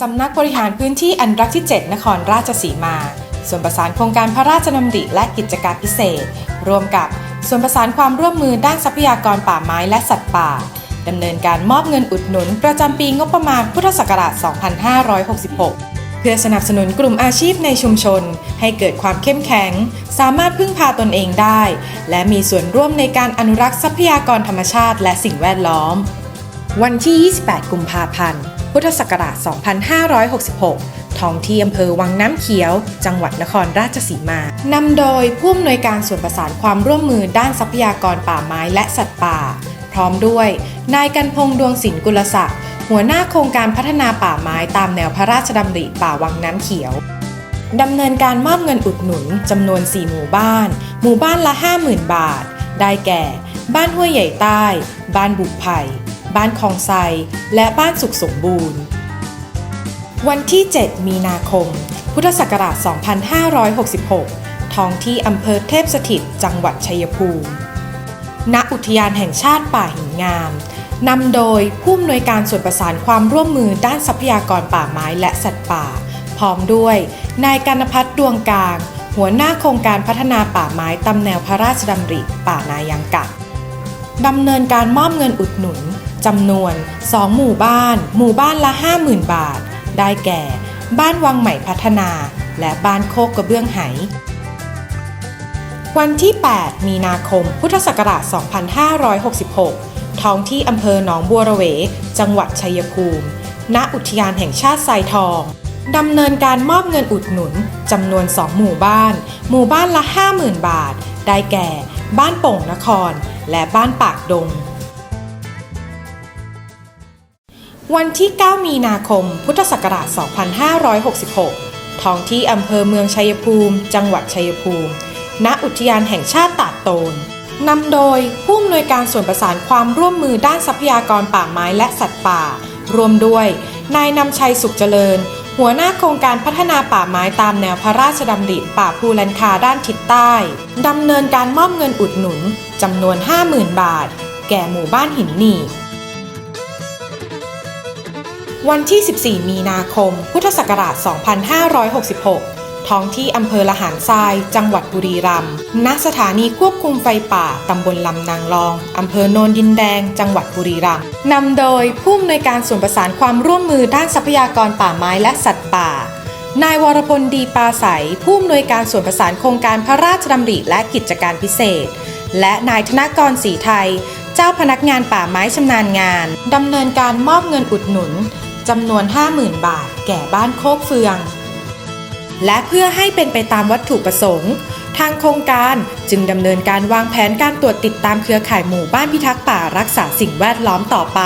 สำนักบริหารพื้นที่อนุรักษ์ที่ 7 นครราชสีมา ส่วนประสานโครงการพระราชดำริและกิจการพิเศษ ร่วมกับส่วนประสานความร่วมมือด้านทรัพยากรป่าไม้และสัตว์ป่าดำเนินการมอบเงินอุดหนุนประจำปีงบประมาณพุทธศักราช 2566 เพื่อสนับสนุนกลุ่มอาชีพในชุมชน ให้เกิดความเข้มแข็ง สามารถพึ่งพาตนเองได้ และมีส่วนร่วมในการอนุรักษ์ทรัพยากรธรรมชาติและสิ่งแวดล้อม วันที่ 28 กุมภาพันธ์ พุทธศักราช 2566 ท้องที่อำเภอวังน้ำเขียว จังหวัดนครราชสีมา นำโดยผู้อำนวยการส่วนประสานความร่วมมือด้านทรัพยากรป่าไม้และสัตว์ป่า พร้อมด้วย นายกันพงษ์ดวงศิลกุลศักดิ์ หัวหน้าโครงการพัฒนาป่าไม้ตามแนวพระราชดำริป่าวังน้ำเขียวดำเนินการมอบเงินอุดหนุนจำนวน 4 หมู่บ้าน หมู่บ้านละ 50,000 บาท ได้แก่ บ้านห้วยใหญ่ใต้ บ้านบุกไผ่ บ้านคลองไซ และบ้านสุขสมบูรณ์ วันที่ 7 มีนาคม พุทธศักราช 2566 ท้องที่อำเภอเทพสถิต จังหวัดชัยภูมิ ณ อุทยานแห่งชาติป่าหินงามนำโดยผู้อำนวยการส่วนประสานความร่วมมือด้านทรัพยากรป่าไม้และสัตว์ป่า พร้อมด้วย นายกันพัฒน์ดวงกลาง หัวหน้าโครงการพัฒนาป่าไม้ตามแนวพระราชดำริ ป่านายังกะดำเนินการมอบเงินอุดหนุน จำนวน 2 หมู่บ้าน หมู่บ้านละ 50,000 บาท ได้แก่ บ้านวังใหม่พัฒนา และบ้านโคกกระเบื้องไห วันที่ 8 มีนาคม พุทธศักราช 2566 ท้องที่อำเภอหนองบัวระเว จังหวัดชัยภูมิ ณ อุทยานแห่งชาติทรายทองดำเนินการมอบเงินอุดหนุนจำนวน 2 หมู่บ้าน หมู่บ้านละ 50,000 บาท ได้แก่ บ้านโป่งนคร และบ้านปากดง วันที่ 9 มีนาคม พุทธศักราช 2566 ท้องที่อำเภอเมืองชัยภูมิ จังหวัดชัยภูมิ ณ อุทยานแห่งชาติตาดโตน นำโดยผู้อำนวยการส่วนประสานความร่วมมือด้านทรัพยากรป่าไม้และสัตว์ป่า รวมด้วย นายนำชัยสุขเจริญ หัวหน้าโครงการพัฒนาป่าไม้ตามแนวพระราชดำริป่าภูแลนคาด้านทิศใต้ ดำเนินการมอบเงินอุดหนุนจำนวน 50,000 บาท แก่หมู่บ้านหินหนีบ วันที่ 14 มีนาคม พุทธศักราช 2566 ท้องที่อำเภอละหารทราย จังหวัดบุรีรัมย์ ณ สถานีควบคุมไฟป่า ตำบลลำนางรอง อำเภอโนนดินแดง จังหวัดบุรีรัมย์ นำโดยผู้อำนวยการส่วนประสานความร่วมมือด้านทรัพยากรป่าไม้และสัตว์ป่า นายวรพลดีปาใสผู้อำนวยการส่วนประสานโครงการพระราชดำริและกิจการพิเศษ และนายธนกรศรีไทยเจ้าพนักงานป่าไม้ชำนาญงาน ดำเนินการมอบเงินอุดหนุน จำนวน 50,000 บาท แก่บ้านโคกเฟือง และเพื่อให้เป็นไปตามวัตถุประสงค์ ทางโครงการจึงดำเนินการวางแผนการตรวจติดตามเครือข่ายหมู่บ้านพิทักษ์ป่ารักษาสิ่งแวดล้อมต่อไป